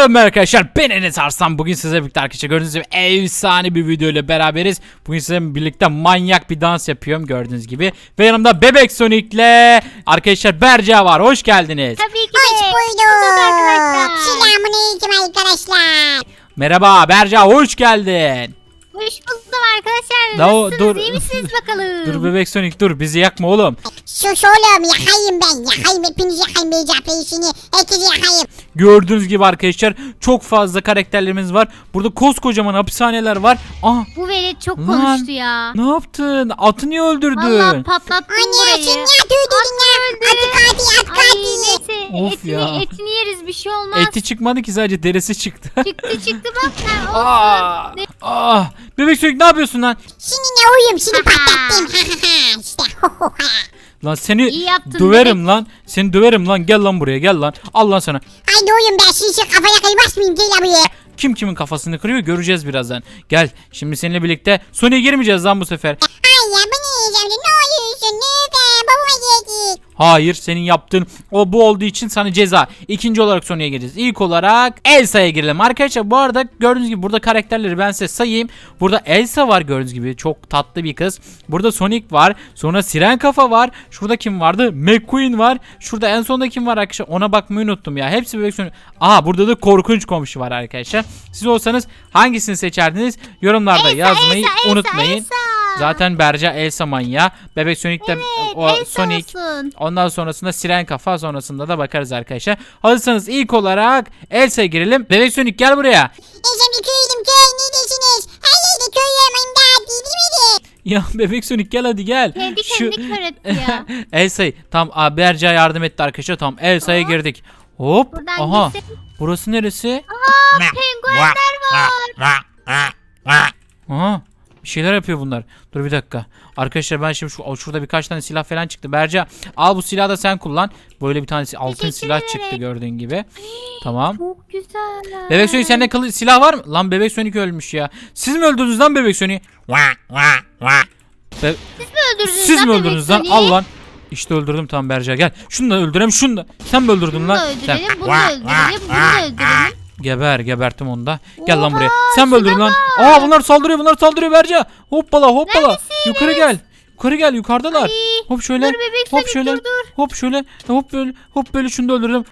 Merhaba arkadaşlar ben Enes Arslan. Bugün sizlerle birlikte arkadaşlar gördüğünüz gibi efsane bir video ile beraberiz. Bugün sizlerle birlikte manyak bir dans yapıyorum gördüğünüz gibi. Ve yanımda Bebek Sonic'le arkadaşlar Berca var. Hoş geldiniz. Tabii ki Hoş bulduk. arkadaşlar. Selamünaleyküm arkadaşlar. Merhaba Berca hoş geldin Hoş buldum arkadaşlar. Da o- Nasılsınız? dur. İyi misiniz bakalım? Dur Bebek Sonic dur bizi yakma oğlum Sus oğlum yakayım ben. Yakayım hepinizi yakayım Beyza Reis'ini. Herkesi yakayım. Gördüğünüz gibi arkadaşlar çok fazla karakterlerimiz var Burada koskocaman hapishaneler var Ah Bu velet çok Lan. konuştu ya. ne yaptın atı niye öldürdün Vallahi patlattım Anne burayı. sen niye duydun ya? Atı katil at Ay katil. neyse Of etini, ya. etini yeriz bir şey olmaz. Eti çıkmadı ki sadece derisi çıktı Çıktı çıktı bak. Ha, Aa, olsun. Ne- ah, Bebek Sonic ne yapıyorsun lan Seninle uyum seni patlattım. işte. Lan seni İyi yaptın döverim lan. Seni döverim lan. Gel lan buraya gel lan. al lan sana. Haydi uyum ben şişe kafaya kıymaz Gel buraya. Kim kimin kafasını kırıyor göreceğiz birazdan. Gel şimdi seninle birlikte Sony'e girmeyeceğiz lan bu sefer. Hayır senin yaptığın o bu olduğu için sana ceza. İkinci olarak Sony'e gireceğiz. İlk olarak Elsa'ya girelim. Arkadaşlar bu arada gördüğünüz gibi burada karakterleri ben size sayayım. Burada Elsa var gördüğünüz gibi. Çok tatlı bir kız. Burada Sonic var. Sonra Siren Kafa var. Şurada kim vardı? McQueen var. Şurada en sonda kim var arkadaşlar? Ona bakmayı unuttum ya. Hepsi bebek Sonic. Aa burada da korkunç komşu var arkadaşlar. Siz olsanız hangisini seçerdiniz? Yorumlarda yazmayı Elsa, Elsa, unutmayın. Elsa. Zaten Berca Elsa manya. Bebek Sonic de o Elsa Sonic olsun. Ondan sonrasında Siren Kafa sonrasında da bakarız arkadaşlar. Hazırsanız ilk olarak Elsa'ya girelim. Bebek Sonic gel buraya. Yiyeceğim de köylüm köy ne? Her yerde köy yemeğim daha değil miydi? Ya Bebek Sonic gel hadi gel. Kendi kendi kör etti ya. Elsa'yı tam aa, Berca yardım etti arkadaşlar. Tam Elsa'ya girdik. Hop. Buradan Aha. girsek. Burası neresi? Penguenler var. Aha. Bir şeyler yapıyor bunlar. Dur bir dakika. Arkadaşlar ben şimdi şu şurada birkaç tane silah falan çıktı. Berca al bu silahı da sen kullan. Böyle bir tanesi altın silah çıktı gördüğün gibi. Tamam. Çok güzel. Bebek Sonic sende kılı silah var mı? Lan Bebek Sonic ölmüş ya. Siz mi öldürdünüz lan Bebek Sonic'i? Be- Siz mi öldürdünüz Siz lan mi öldürdünüz lan? Al lan. İşte öldürdüm tamam Berca gel. Şunu da öldüreyim şunu da. Sen mi öldürdün Bunu lan? da Sen. öldürelim, bunu da öldürelim, bunu da öldürelim. Geber gebertim onu da. Gel lan Oha, buraya. Sen mi öldürdün şuna lan? bak. Aa bunlar saldırıyor bunlar saldırıyor Berca. Hoppala hoppala. Neredesiniz? Yukarı gel. Yukarı gel yukarıdalar. Ay, hop şöyle. dur bebek hop Sonic, şöyle. dur, dur. Hop şöyle. Hop böyle. Hop böyle şunu da öldürdüm.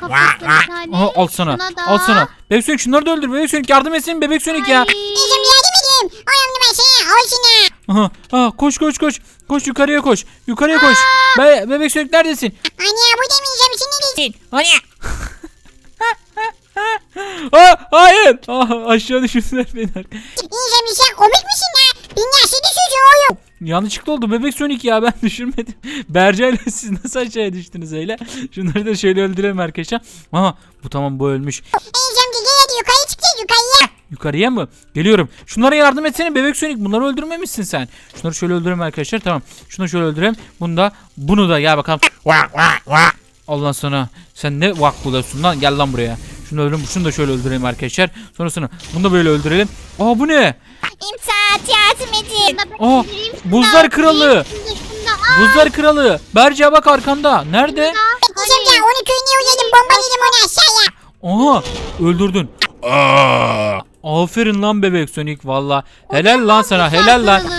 Kafasına bir tane. Aha al sana. Da. Al sana. Bebek Sonic şunları da öldür. Bebek Sonic yardım etsin Bebek Sonic ya. Ay. Yiyeceğim yardım edeyim. Oyum ben sana. Al şuna. Aha, aha, koş koş koş. Koş yukarıya koş. Yukarıya koş. Be bebek Sonic neredesin? Anne bu demeyeceğim ne desin? Anne. Aa, hayır. Aa, aşağı düşürdüler beni. Yiyeceğim sen komik misin ya? Beni nasıl düşüyorsun oğlum? Yanlışlıkla oldu bebek Sonic ya ben düşürmedim. Berca ile siz nasıl aşağıya düştünüz öyle? Şunları da şöyle öldürelim arkadaşlar. Aha bu tamam bu ölmüş. De gel hadi yukarı çıkacağız yukarıya. Yukarıya mı? Geliyorum. Şunlara yardım etsene bebek Sonic. Bunları öldürmemişsin sen. Şunları şöyle öldürelim arkadaşlar. Tamam. Şunu şöyle öldürelim. Bunu da bunu da gel bakalım. Allah sana. Sen ne vak buluyorsun lan? Gel lan buraya. Şunu öldürelim. Şunu da şöyle öldürelim arkadaşlar. Sonrasını bunu da böyle öldürelim. Aa bu ne? İmsat yardım edin. Aa, buzlar kralı. Aa, Buzlar kralı. Berca bak arkanda. Nerede? Ya onu köyüne uzadım bomba yedim onu aşağıya. Aha öldürdün. Aferin lan bebek Sonic valla. Helal lan sana helal lan.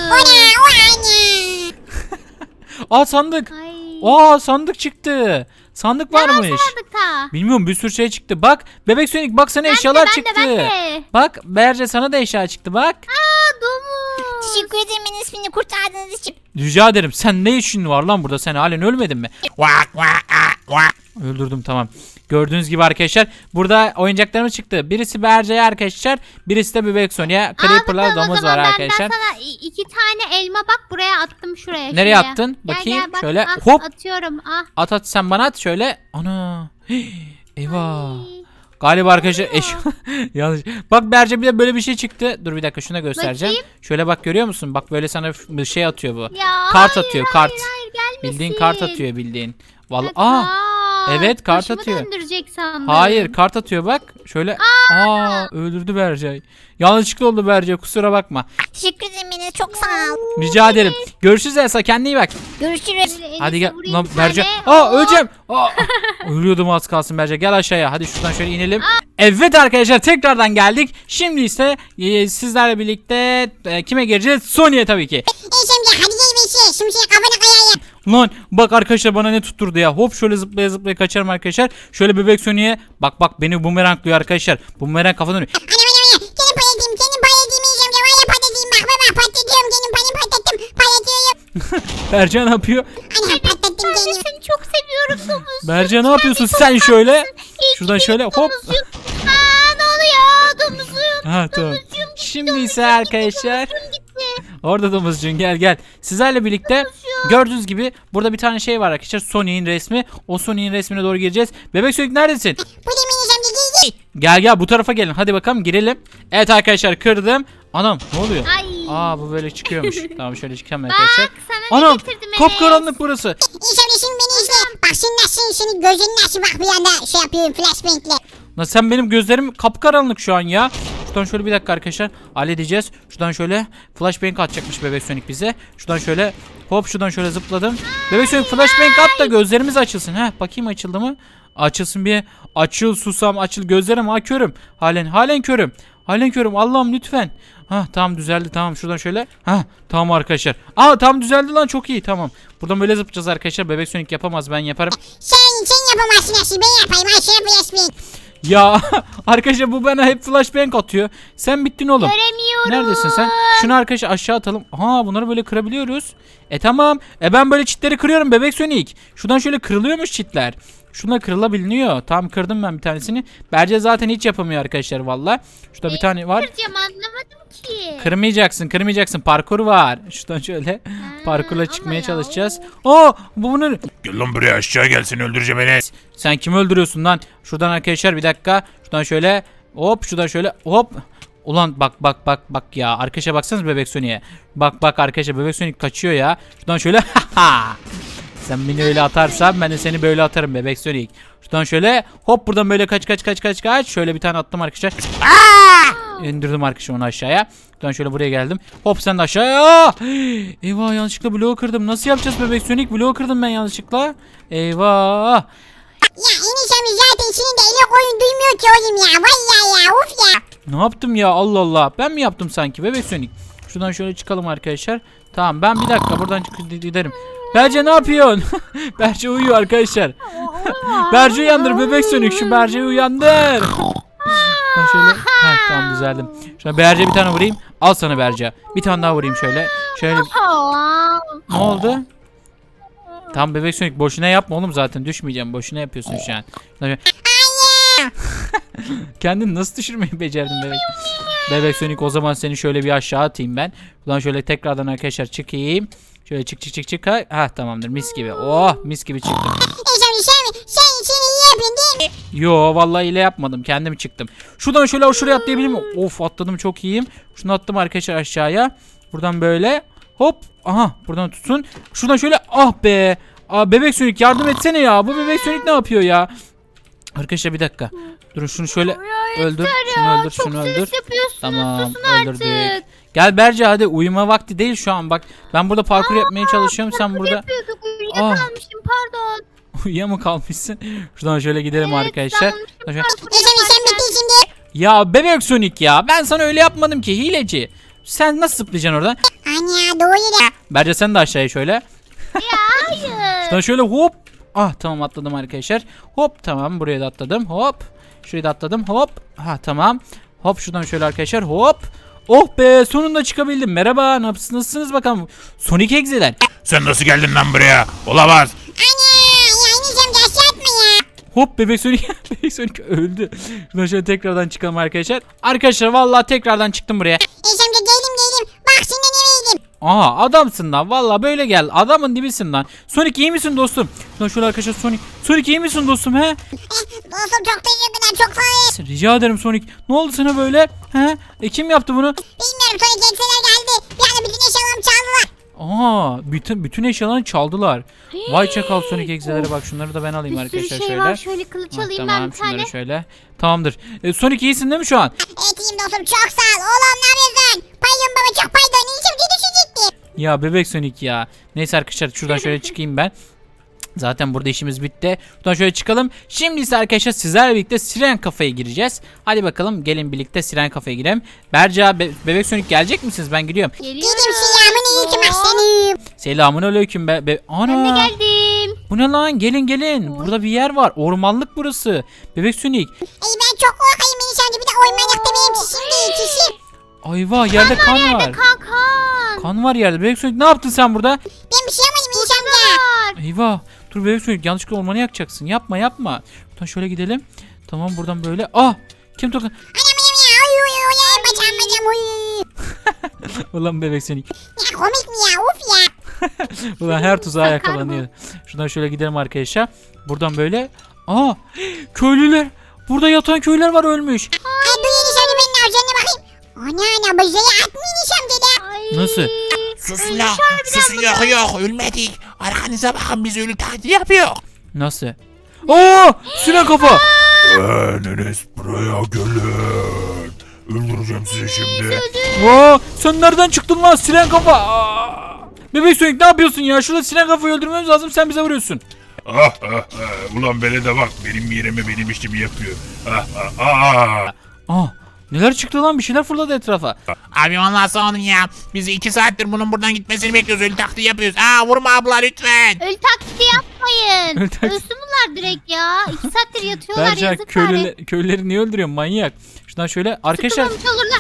Aa sandık. Ay. Aa sandık çıktı. Sandık varmış. sandıkta? Bilmiyorum bir sürü şey çıktı. Bak bebek Sonic bak sana Ben de, eşyalar ben de, çıktı. ben de. Bak Berce sana da eşya çıktı bak. Aa domuz. Teşekkür ederim beni ismini kurtardığınız için. Rica ederim sen ne işin var lan burada sen halen ölmedin mi? Öldürdüm tamam. Gördüğünüz gibi arkadaşlar burada oyuncaklarımız çıktı. Birisi Berce'ye arkadaşlar. Birisi de bebek Sonic'e. Aa, Creeper'la domuz var arkadaşlar. Ben sana i- iki tane elma bak buraya attım şuraya. Nereye şuraya. attın? Gel, Bakayım, gel, bak, şöyle, ah, hop. Atıyorum ah. At at sen bana at şöyle. Ana. Eyvah. Ay. Galiba arkadaşlar eş yanlış. Bak Berce bir de böyle bir şey çıktı. Dur bir dakika şuna göstereceğim. Şöyle bak görüyor musun? Bak böyle sana bir şey atıyor bu. Ya, kart hayır, atıyor hayır, kart. Hayır, gelmesin. Bildiğin kart atıyor bildiğin. Vallahi aa, evet, kart başımı atıyor. döndürecek sandım. hayır kart atıyor bak. Şöyle Aa Aa öldürdü Bercay. Yanlışlıkla oldu Bercay kusura bakma. Teşekkür ederim Enes çok sağ ol. Rica ederim. Görüşürüz Elsa kendine iyi bak. Görüşürüz. Hadi Enes'e gel. vurayım Lan bir Bercay. tane. Aa öleceğim. Aa. Ölüyordum az kalsın Bercay. Gel aşağıya. Hadi şuradan şöyle inelim. Evet arkadaşlar tekrardan geldik. Şimdi ise e, sizlerle birlikte e, kime gireceğiz? Sony'e tabii ki. Amca hadi gel bir şey. Şimdi kafana kayayım. Lan bak arkadaşlar bana ne tutturdu ya. Hop şöyle zıplaya zıplaya kaçarım arkadaşlar. Şöyle bebek Sony'e bak bak beni bumeranglıyor arkadaşlar. Bumerang kafadan dönüyor. Payetiyim. Senin payetiyim Enes amca. Valla patlatayım. Bak bak patlatıyorum. Senin payını patlattım. Paylatıyorum. Berca ne yapıyor? Anam patlattım Ben seni çok seviyorum domuz. Berca ne yapıyorsun sen şöyle? İyi Şuradan ki şöyle benim hop. Aa ne oluyor domuzum? Ha tamam. Gitti, Şimdi ise gitti, arkadaşlar gitti. orada domuzcuğun gel gel. Sizlerle birlikte gördüğünüz gibi burada bir tane şey var arkadaşlar. Sony'in resmi. O Sony'in resmine doğru gireceğiz. Bebek Sonic neredesin? Bu gel gel. Bu tarafa gelin. Hadi bakalım girelim. Evet arkadaşlar kırdım. Anam ne oluyor? Ay. Aa bu böyle çıkıyormuş. tamam şöyle çıkalım arkadaşlar. Bak sana Anam ne getirdim Enes. kapkaranlık burası. Amca şimdi beni izle. Bak şimdi nasıl senin gözün nasıl bak bir anda şey yapıyorum flashbang'le. Lan sen benim gözlerim kapkaranlık şu an ya. Şuradan şöyle bir dakika arkadaşlar halledeceğiz. Şuradan şöyle flashbang atacakmış bebek Sonic bize. Şuradan şöyle hop şuradan şöyle zıpladım. Bebek Sonic flashbang at da gözlerimiz açılsın. Heh bakayım açıldı mı? Açılsın bir. Açıl susam açıl gözlerim ha körüm. Halen halen körüm. Halen körüm Allah'ım lütfen. Ha tamam düzeldi tamam şuradan şöyle. Ha tamam arkadaşlar. Aa tamam düzeldi lan çok iyi tamam. Buradan böyle zıplayacağız arkadaşlar. Bebek Sonic yapamaz ben yaparım. Sen sen yapamazsın nasıl ben yapayım. Aşırı flashbang. Ya arkadaşlar bu bana hep flashbang atıyor. Sen bittin oğlum. Göremiyorum. Neredesin sen? Şunu arkadaşlar aşağı atalım. Ha bunları böyle kırabiliyoruz. E tamam. E ben böyle çitleri kırıyorum bebek Sonic. Şuradan şöyle kırılıyormuş çitler. Şuna kırılabiliyor. Tam kırdım ben bir tanesini. Berce zaten hiç yapamıyor arkadaşlar valla. Şurada bir tane var. Kıracağım anlamadım ki. Kırmayacaksın, kırmayacaksın. Parkur var. Şuradan şöyle parkurla çıkmaya ya. Çalışacağız. Oo, bu bunun Gel lan buraya aşağı gelsin öldüreceğim Enes. Sen kimi öldürüyorsun lan? Şuradan arkadaşlar bir dakika. Şuradan şöyle hop şuradan şöyle hop. Ulan bak bak bak bak ya. Arkadaşa baksanız bebek Sonic'e. Bak bak arkadaşa bebek Sonic kaçıyor ya. Şuradan şöyle Sen beni öyle atarsan ben de seni böyle atarım bebek Sonic. Şuradan şöyle hop buradan böyle kaç kaç kaç kaç kaç. Şöyle bir tane attım arkadaşlar. İndirdim arkadaşlar onu aşağıya. Şuradan şöyle buraya geldim. Hop sen de aşağıya. Eyvah yanlışlıkla bloğu kırdım. Nasıl yapacağız bebek Sonic? Bloğu kırdım ben yanlışlıkla. Eyvah. Ya Enes amca zaten senin de eli koyun duymuyor ki oğlum ya. Vay ya uf ya. Ne yaptım ya Allah Allah. Ben mi yaptım sanki bebek Sonic? Şuradan şöyle çıkalım arkadaşlar. Tamam ben bir dakika buradan çık giderim. Berce ne yapıyorsun? Berce uyuyor arkadaşlar. Berce uyandır bebek Sonic şu Berce'yi uyandır. Ben şöyle ha, tamam düzeldim. Şuna Berce bir tane vurayım. Al sana Berce. Bir tane daha vurayım şöyle. Şöyle ne oldu? Tam bebek Sonic boşuna yapma oğlum zaten düşmeyeceğim. Boşuna yapıyorsun şu an. Kendini nasıl düşürmeyi becerdin bebek? Bebek Sonic o zaman seni şöyle bir aşağı atayım ben. Buradan şöyle tekrardan arkadaşlar çıkayım. Şöyle çık çık çık çık. Ha Ha, tamamdır mis gibi. Oh mis gibi çıktım. Sen, iyi değil mi? Yo vallahi ile yapmadım. Kendim çıktım. Şuradan şöyle şuraya atlayabilir miyim? Of atladım çok iyiyim. Şunu attım arkadaşlar aşağıya. Buradan böyle. Hop. Aha buradan tutsun. Şuradan şöyle ah be. Aa, bebek Sonic yardım etsene ya. Bu bebek Sonic ne yapıyor ya? Arkadaşlar bir dakika. Durun şunu şöyle öldür. Şunu öldür. çok Şunu öldür. Tamam öldürdük. artık. Gel Berce hadi uyuma vakti değil şu an bak. Ben burada parkur yapmaya çalışıyorum. Sen burada Yapıyorduk Ah. uyuyakalmışım pardon. uyuya mı kalmışsın? Şuradan şöyle gidelim arkadaşlar. Şöyle- bittin şimdi. Ya bebek Sonic ya. Ben sana öyle yapmadım ki hileci. Sen nasıl zıplayacaksın oradan? Ana doğru ya. Berce sen de aşağıya şöyle. Ya hayır. Şuradan şöyle hop. Ah tamam atladım arkadaşlar. Hop tamam buraya da atladım. Hop. Şuraya da atladım. Hop. Ha tamam. Hop şuradan şöyle arkadaşlar. Hop. Oh be sonunda çıkabildim. Merhaba nasılsınız, nasılsınız bakalım. Sonic Exe'ler. Sen nasıl geldin lan buraya? Olamaz. Hop bebek Sonic, bebek Sonic öldü. Şuradan şöyle tekrardan çıkalım arkadaşlar. Arkadaşlar vallahi tekrardan çıktım buraya. Enes amca geldim geldim. Bak şimdi Aha adamsın lan vallahi böyle gel. Adamın dibisin lan. Sonic iyi misin dostum? Şuradan şöyle arkadaşlar Sonic. Sonic iyi misin dostum he? Eh, dostum çok teşekkürler çok sağ ol. Rica ederim Sonic. Ne oldu sana böyle? He? E, kim yaptı bunu? Bilmiyorum sonra gençler geldi. Bir anda bütün eşyalarımı çaldılar. Aa, bütün bütün eşyalarını çaldılar. Vay çakal Sonic egzelere bak şunları da ben alayım Bir sürü arkadaşlar şey şöyle. var. Şöyle kılıç Ah, alayım tamam ben bir şunları tane. şöyle. Tamamdır. E, Sonic iyisin değil mi şu an? Evet iyiyim dostum çok sağ ol. Oğlum ne yapıyorsun? Pardon baba çok pardon. İyicim düşecektim. Ya bebek Sonic ya. Neyse arkadaşlar şuradan şöyle çıkayım ben. Zaten burada işimiz bitti. Buradan şöyle çıkalım. Şimdi ise arkadaşlar sizlerle birlikte Siren Kafa'ya gireceğiz. Hadi bakalım gelin birlikte Siren Kafa'ya girelim. Berca, Be- Bebek Sonic gelecek misiniz? Ben gidiyorum. Geliyorum. Aslanım. Selamun aleyküm be. be- Ben de Ana. geldim. Bu ne lan? Gelin gelin. Burada bir yer var. Ormanlık burası. Bebek Sonic. Ey ben çok korkayım Miniş amca. Bir de oymanlıkta benim çişim değil çişim. Ayva yerde kan var. Kan kan. Kan var yerde. Bebek Sonic ne yaptın sen burada? Ben bir şey yapmadım. Var. Eyvah. Dur bebek Sonic yanlışlıkla ormanı yakacaksın. Yapma yapma. Buradan şöyle gidelim. Tamam buradan böyle. Ah! Kim uy. Ulan bebek Sonic. Ya komik mi ya? Uf ya. Ulan her tuzağa yakalanıyor. Şuradan şöyle gidelim arkadaşlar. Buradan böyle. Aa! Köylüler. Burada yatan köylüler var ölmüş. Ay dur Miniş amca benim avcana bakayım. Ana ana bacaya at Miniş amca da. Ay. Nasıl? Susun la. Susun yok yok ölmedik. Arkanıza bakın biz ölü taklidi yapıyor. Nasıl? Aa! Siren kafa. Enes buraya gelin. Öldüreceğim sizi şimdi. Aa! Sen nereden çıktın lan siren kafa? Aa! Bebek Sonic ne yapıyorsun ya? Şurada siren kafayı öldürmemiz lazım. Sen bize vuruyorsun. Ah ah ah. Ulan böyle de bak benim yerime benim işimi yapıyor. Ah ah ah. Aa! Neler çıktı lan? Bir şeyler fırladı etrafa. Abi vallahi sağ olun ya. Biz iki saattir bunun buradan gitmesini bekliyoruz. Ölü taklidi yapıyoruz. Aa vurma abla lütfen. Ölü taklidi yapmayın. Ölü taklidi- Ölsün bunlar direkt ya. İki saattir yatıyorlar Berca yazık köylüler, bari. köylüleri niye öldürüyorsun manyak? Şuradan şöyle arkadaşlar. Sıkılmamış olurlar.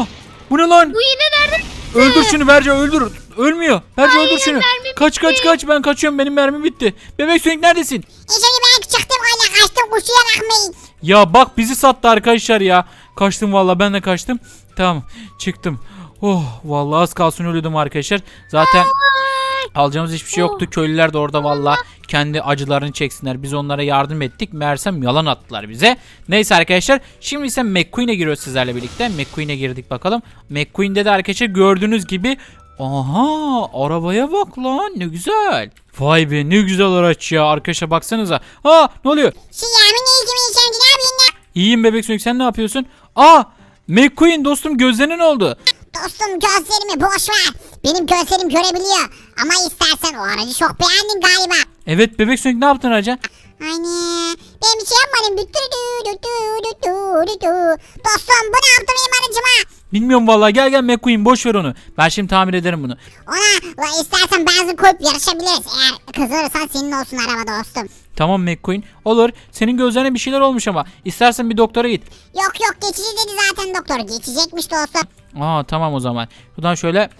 Aa! Bu ne lan? Bu yine nerede? Öldür şunu Berca öldür. Ölmüyor. Berca Hayır, öldür şunu. Kaç kaç kaç ben kaçıyorum benim mermim bitti. Bebek Sonic neredesin? Amca ben çıktım hala kaçtım kuşuya bakmayın. Ya bak bizi sattı arkadaşlar ya. Kaçtım valla ben de kaçtım. Tamam çıktım. Oh vallahi az kalsın ölüyordum arkadaşlar. Zaten alacağımız hiçbir şey yoktu. Köylüler de orada valla kendi acılarını çeksinler. Biz onlara yardım ettik. Meğersem yalan attılar bize. Neyse arkadaşlar. Şimdi ise McQueen'e giriyoruz sizlerle birlikte. McQueen'e girdik bakalım. McQueen'de de arkadaşlar gördüğünüz gibi Aha arabaya bak lan ne güzel. Vay be ne güzel araç ya arkadaşlar baksanıza. Aa ne oluyor? Selamın iyicim Miniş amca ne? İyiyim bebek sönük sen ne yapıyorsun? Aa McQueen dostum gözlerin oldu. Dostum gözlerimi boş ver. Benim gözlerim görebiliyor. Ama istersen o aracı çok beğendin galiba. Evet bebek sönük ne yaptın araca? Hani ben bir şey yapmadım. Dü dü dü dü dü dü dü dü. Dostum bu ne yaptı benim aracıma? Bilmiyorum vallahi gel gel McQueen boş ver onu. Ben şimdi tamir ederim bunu. Ona la istersen benzin koyup yarışabiliriz. Eğer kızarırsan senin olsun araba dostum. Tamam McQueen olur. Senin gözlerine bir şeyler olmuş ama. İstersen bir doktora git. Yok yok geçici dedi zaten doktor. Geçecekmiş dostum. Aa tamam o zaman. Şuradan şöyle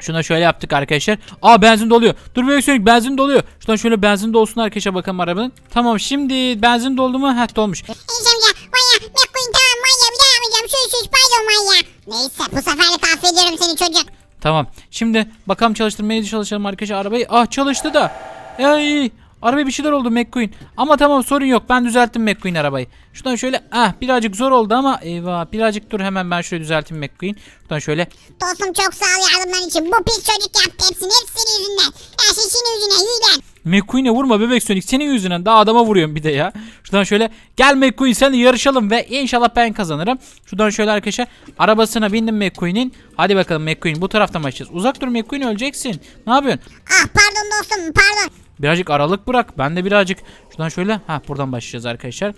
Şuna şöyle yaptık arkadaşlar. Aa benzin doluyor. Dur bebek sönük benzin doluyor. Şuradan şöyle benzin dolsun arkadaşlar bakalım arabanın. Tamam şimdi benzin doldu mu? Heh dolmuş. Amca manya McQueen tamam manya bir daha yapmayacağım. Şu şu şu pardon manya. Neyse bu sefer de affediyorum seni çocuk. Tamam. Şimdi bakalım çalıştırmaya çalışalım arkadaşlar arabayı. Ah çalıştı da. Ay arabaya bir şeyler oldu McQueen. Ama tamam sorun yok. Ben düzelttim McQueen arabayı. Şuradan şöyle ah birazcık zor oldu ama eyvah birazcık dur hemen ben şöyle düzelteyim McQueen. Şuradan şöyle Dostum çok sağ ol yardımların için. Bu pis çocuk yaptı hepsini. Hep senin yüzünden. Her şey senin yüzünden. Yüzden. McQueen'e vurma bebek Sonic senin yüzünden daha adama vuruyorum bir de ya. Şuradan şöyle gel McQueen sen yarışalım ve inşallah ben kazanırım. Şuradan şöyle arkadaşlar arabasına bindim McQueen'in. Hadi bakalım McQueen bu taraftan başlayacağız. Uzak dur McQueen öleceksin. Ne yapıyorsun? Ah pardon dostum pardon. Birazcık aralık bırak. Ben de birazcık şuradan şöyle. Ha buradan başlayacağız arkadaşlar.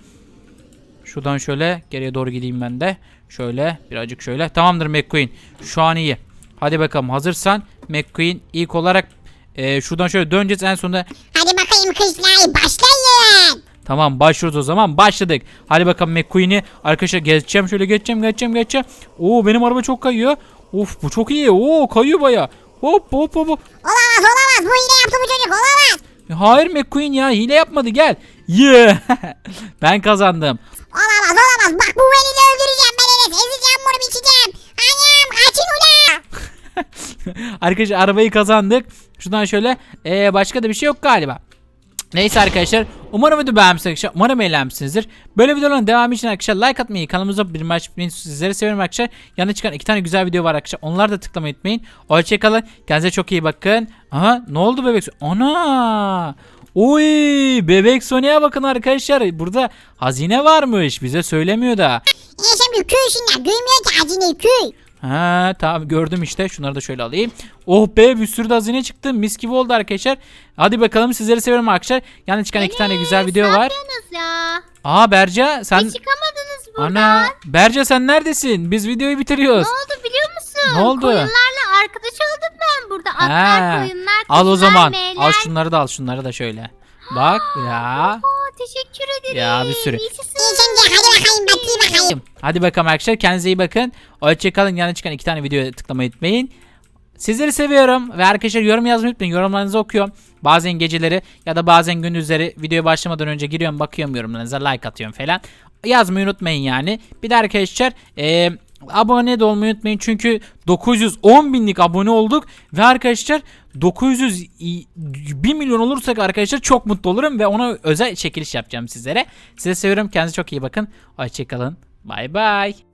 Şuradan şöyle geriye doğru gideyim ben de. Şöyle birazcık şöyle. Tamamdır McQueen. Şu an iyi. Hadi bakalım hazırsan McQueen ilk olarak e, şuradan şöyle döneceğiz en sonunda. Hadi bakayım kızlar başlayın. Tamam başlıyoruz o zaman. Başladık. Hadi bakalım McQueen'i arkadaşlar geçeceğim. Şöyle geçeceğim geçeceğim geçeceğim. Oo benim araba çok kayıyor. Of bu çok iyi. Oo kayıyor baya. Hop hop hop. Olamaz olamaz bu hile yaptı bu çocuk olamaz. Hayır McQueen ya hile yapmadı gel. Yeah. ben kazandım. Olamaz olamaz bak bu veliyle öldüreceğim ben Enes ezeceğim bunu biçeceğim. Annem kaçın ula. Arkadaşlar arabayı kazandık. Şuradan şöyle ee, başka da bir şey yok galiba. Neyse arkadaşlar umarım video beğenmişsiniz arkadaşlar. Umarım eğlenmişsinizdir. Böyle videoların devamı için arkadaşlar like atmayı kanalımıza bir maç sizleri seviyorum arkadaşlar. Yanına çıkan iki tane güzel video var arkadaşlar. Onları da tıklamayı unutmayın. Hoşçakalın. Kendinize çok iyi bakın. Aha ne oldu bebek? Ana! Oy bebek Sony'e bakın arkadaşlar. Burada hazine varmış. Bize söylemiyor da. E sen bir köysün ya. Görmüyor ki hazineyi köy. Ha tamam gördüm işte. Şunları da şöyle alayım. Oh be bir sürü de hazine çıktı. Mis gibi oldu arkadaşlar. Hadi bakalım sizleri seviyorum arkadaşlar. Yani çıkan iki tane güzel video var. ya? Aa Berca sen... Hiç çıkamadınız buradan. Ana Berca sen neredesin? Biz videoyu bitiriyoruz. Ne oldu biliyor musun? Ne oldu? Koyunlarla arkadaş oldum ben burada. Atlar, Ha, koyunlar, Al o zaman. meyler. Al şunları da al şunları da şöyle. Bak ya. Teşekkür ederim. Ya, bir sürü. Hadi bakayım. Hadi bakalım arkadaşlar kendinize iyi bakın. Hoşçakalın. Yana çıkan iki tane videoya tıklamayı unutmayın. Sizleri seviyorum ve arkadaşlar yorum yazmayı unutmayın. Yorumlarınızı okuyorum. Bazen geceleri ya da bazen gündüzleri videoya başlamadan önce giriyorum bakıyorum yorumlarınıza like atıyorum falan. Yazmayı unutmayın yani. Bir de arkadaşlar eee abone de olmayı unutmayın çünkü 910 binlik abone olduk ve arkadaşlar 900 i- 1 milyon olursak arkadaşlar çok mutlu olurum ve ona özel çekiliş yapacağım sizlere. Size seviyorum kendinize çok iyi bakın. Hoşçakalın. Bay bay.